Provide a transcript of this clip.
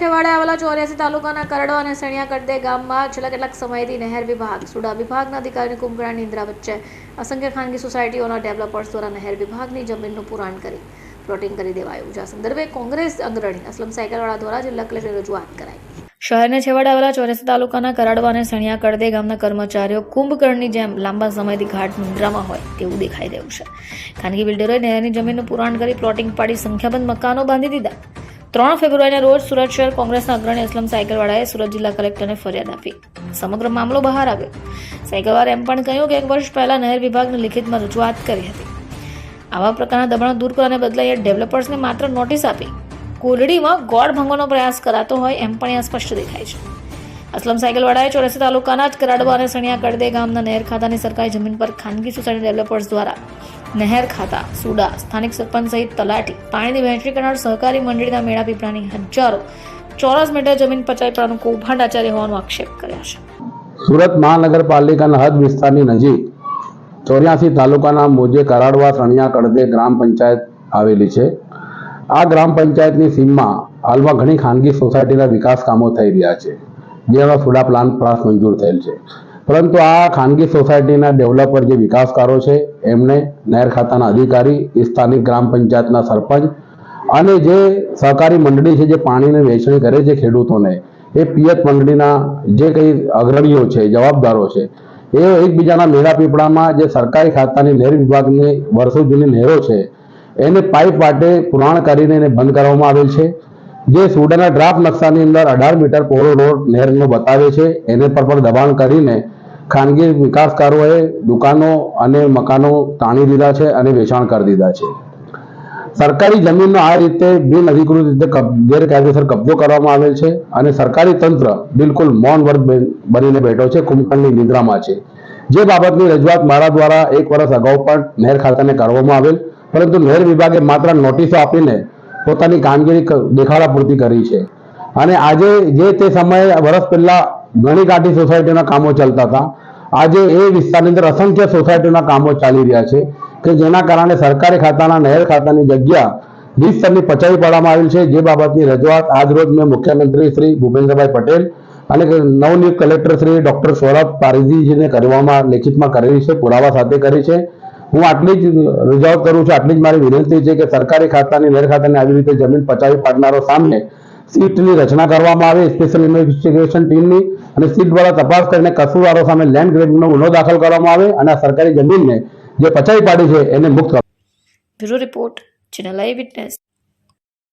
કરડો અસંખ્ય ખાનગી સોસાયટીઓના ડેવલપર્સ દ્વારા નહેર પુરાણ કરી, પ્લોટિંગ કરી દેવાયું. આ સંદર્ભે કોંગ્રેસ અગ્રણી અસલમ સાયકલવાળા દ્વારા જિલ્લા કલેક્ટરે રજૂઆત કરાઈ. શહેરને છેવાડે આવેલા ચોર્યાસી તાલુકાના કરાડવા અને સણિયા કડદે ગામના કર્મચારીઓ કુંભકર્ણની જેમ લાંબા સમયથી ઘાટ નિંદ્રામાં હોય તેવું દેખાઈ રહ્યું છે. ખાનગી બિલ્ડરોએ નહેરની જમીનનું પુરાણ કરી પ્લોટિંગ પાડી સંખ્યાબંધ મકાનો બાંધી દીધા. ત્રણ ફેબ્રુઆરીના રોજ સુરત શહેર કોંગ્રેસના અગ્રણી અસલમ સાયકલવાળાએ સુરત જિલ્લા કલેક્ટરને ફરિયાદ આપી. સમગ્ર મામલો બહાર આવ્યો. સાયકલવાળાએ એમ પણ કહ્યું કે એક વર્ષ પહેલા નહેર વિભાગને લિખિતમાં રજૂઆત કરી હતી. આવા પ્રકારના દબાણો દૂર કરવાને બદલે એ ડેવલપર્સને માત્ર નોટિસ આપી. કોરડીમાં ગોળ ભંગવાનો પ્રયાસ કરાતો હોય એમ પણ અહીંયા સ્પષ્ટ દેખાય છે. અસલમ સાયકલવાળાએ ચોરાસી તાલુકાના જ કરાડવા અને સણિયા કડદે ગામના નહેર ખાતાની સરકારી જમીન પર ખાનગી સોસાયટી ડેવલપર્સ દ્વારા નહેર ખાતા, સુડા, સ્થાનિક સરપંચ સહિત તલાટી, પાણીની વહેંચણી કરનાર સહકારી મંડળીના મેળા પીપળાની હજારો ચોરસ મીટર જમીન પચાવી પડવાનું કૌભાંડ આચાર્ય હોવાનો આક્ષેપ કર્યા છે. સુરત મહાનગરપાલિકાના હદ વિસ્તારની નજીક ચોર્યાસી તાલુકાના મોજે કરાડવા સણિયા કડદે ગ્રામ પંચાયત આવેલી છે. આ ગ્રામ પંચાયતની સીમમાં હાલમાં ઘણી ખાનગી સોસાયટીના વિકાસ કામો થઈ રહ્યા છે. જેમાં સુડા પ્લાન પાસ મંજૂર થયેલ છે. પરંતુ આ ખાનગી સોસાયટીના ડેવલપર જે વિકાસકારો છે, એમને નહેર ખાતાના અધિકારી સ્થાનિક ગ્રામ પંચાયતના સરપંચ અને જે સહકારી મંડળી છે, જે પાણીને વેચણી કરે છે ખેડૂતોને, એ પિયત મંડળીના જે કંઈ અગ્રણીઓ છે, જવાબદારો છે, એ એકબીજાના મેળા પીપળામાં જે સરકારી ખાતાની નહેર વિભાગની વર્ષો જૂની નહેરો છે, એને પાઇપ વાટે પુરાણ કરીને એને બંધ કરવામાં આવેલ છે. જે સુડાના ડ્રાફ્ટ નકશાની અંદર અઢાર મીટર પોળો રોડ નહેરનો બતાવે છે, એને પર પણ દબાણ કરીને ખાનગી વિકાસકારોએ દુકાનો અને મકાનો તાણી દીધા છે અને વેચાણ કરી દીધા છે. સરકારી જમીનનો આ રીતે બિન અધિકૃત રીતે ગેરકાયદેસર કબજો કરવામાં આવેલ છે અને સરકારી તંત્ર બિલકુલ મૌન વર્ગ બન- બનીને બેઠો છે, કુંભકર્ણની નિદ્રામાં છે. જે બાબતની રજૂઆત મારા દ્વારા એક વર્ષ અગાઉ પણ નહેર ખાતાને કરવામાં આવેલ, પરંતુ નહેર વિભાગે માત્ર નોટિસો આપીને પોતાની કામગીરી દેખાડા પૂરતી કરી છે. અને આજે જે તે સમયે, વર્ષ પહેલા ઘણી કાંઠી સોસાયટીના કામો ચાલતા હતા. આજે એ વિસ્તારની અંદર અસંખ્ય સોસાયટીના કામો ચાલી રહ્યા છે કે જેના કારણે સરકારી ખાતાના નહેર ખાતાની જગ્યા વિસ્તારની પચાવી પાડવામાં આવેલ છે. જે બાબતની રજૂઆત આજરોજ મેં મુખ્યમંત્રી શ્રી ભૂપેન્દ્રભાઈ પટેલ અને નવનિયુક્ત કલેક્ટર શ્રી ડોક્ટર સૌરભ પારીજીને કરવામાં, લેખિતમાં કરેલી છે, પુરાવા સાથે કરી છે. હું આટલી જ રજૂઆત કરું છું, આટલી જ મારી વિનંતી છે કે સરકારી ખાતાની, નહેર ખાતાની આવી રીતે જમીન પચાવી પાડનારો સામે સીટની રચના કરવામાં આવે સ્પેશિયલ ઇન્વેસ્ટિગેશન ટીમની અને સીટ દ્વારા તપાસ કરીને કસુરવારો સામે લેન્ડ ગ્રેડિંગનો ગુનો દાખલ કરવામાં આવે અને આ સરકારી જમીનને જે પચાવી પાડી છે એને મુક્ત bureau report, channel eye witness.